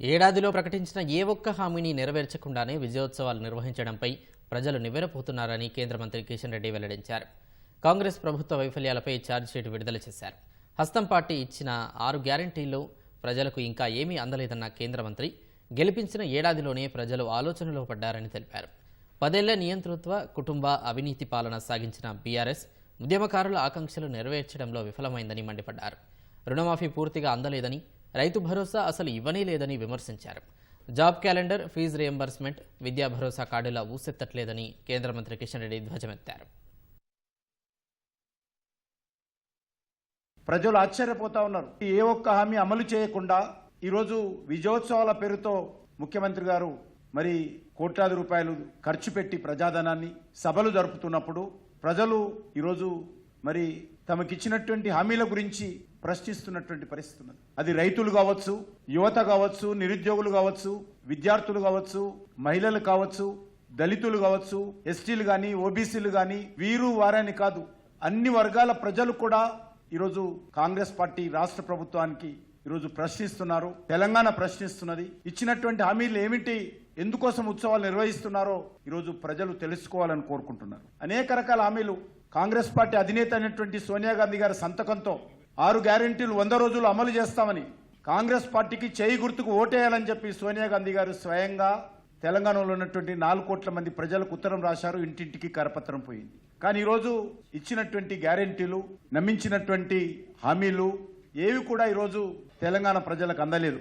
ఏడాదిలో ప్రకటించిన ఏ ఒక్క హామీని నెరవేర్చకుండానే విజయోత్సవాలు నిర్వహించడంపై ప్రజలు నివ్వెరపోతున్నారని కేంద్ర మంత్రి కిషన్ రెడ్డి వెల్లడించారు. కాంగ్రెస్ ప్రభుత్వ వైఫల్యాలపై ఛార్జ్షీట్ విడుదల చేశారు. హస్తం పార్టీ ఇచ్చిన ఆరు గ్యారంటీల్లో ప్రజలకు ఇంకా ఏమీ అందలేదన్న కేంద్ర మంత్రి గెలిపించిన ఏడాదిలోనే ప్రజలు ఆలోచనలో పడ్డారని తెలిపారు. పదేళ్ళ నియంతృత్వ కుటుంబ అవినీతి పాలన సాగించిన బీఆర్ఎస్ ఉద్యమకారుల ఆకాంక్షలు నెరవేర్చడంలో విఫలమైందని మండిపడ్డారు. రుణమాఫీ పూర్తిగా అందలేదని రైతు భరోసా అసలు ఇవ్వనే లేదని విమర్శించారు. జాబ్ క్యాలెండర్ ఫీజు రియంబర్స్మెంట్ విద్యా భరోసా కార్డుల ఊసెత్తట్లేదని కేంద్ర మంత్రి కిషన్ రెడ్డి ధ్వజమెత్తారు. ప్రజలు ఆశ్చర్యపోతా ఉన్నారు. ఏ ఒక్క హామీ అమలు చేయకుండా ఈరోజు విజయోత్సవాల పేరుతో ముఖ్యమంత్రి గారు మరి కోట్లాది రూపాయలు ఖర్చు పెట్టి ప్రజాధనాన్ని సభలు జరుపుతున్నప్పుడు ప్రజలు ఈరోజు మరి తమకిచ్చినటువంటి హామీల గురించి ప్రశ్నిస్తున్నటువంటి పరిస్థితి ఉన్నది. అది రైతులు కావచ్చు యువత కావచ్చు నిరుద్యోగులు కావచ్చు విద్యార్థులు కావచ్చు మహిళలు కావచ్చు దళితులు కావచ్చు ఎస్టీలు కానీ ఓబీసీలు కానీ వీరు వారని కాదు. అన్ని వర్గాల ప్రజలు కూడా ఈరోజు కాంగ్రెస్ పార్టీ రాష్ట్ర ప్రభుత్వానికి ఈరోజు ప్రశ్నిస్తున్నారు తెలంగాణ ప్రశ్నిస్తున్నది. ఇచ్చినటువంటి హామీలు ఏమిటి ఎందుకోసం ఉత్సవాలు నిర్వహిస్తున్నారో ఈరోజు ప్రజలు తెలుసుకోవాలని కోరుకుంటున్నారు. అనేక రకాల హామీలు కాంగ్రెస్ పార్టీ అధినేత అయినటువంటి సోనియా గాంధీ గారి సంతకంతో ఆరు గ్యారెంటీలు వంద రోజులు అమలు చేస్తామని కాంగ్రెస్ పార్టీకి చేయి గుర్తుకు ఓటేయాలని చెప్పి సోనియా గాంధీ గారు స్వయంగా తెలంగాణలో ఉన్నటువంటి నాలుగు కోట్ల మంది ప్రజలకు ఉత్తరం రాశారు. ఇంటింటికి కరపత్రం పోయింది. కానీ ఈరోజు ఇచ్చినటువంటి గ్యారెంటీలు నమ్మించినటువంటి హామీలు ఏవి కూడా ఈరోజు తెలంగాణ ప్రజలకు అందలేదు.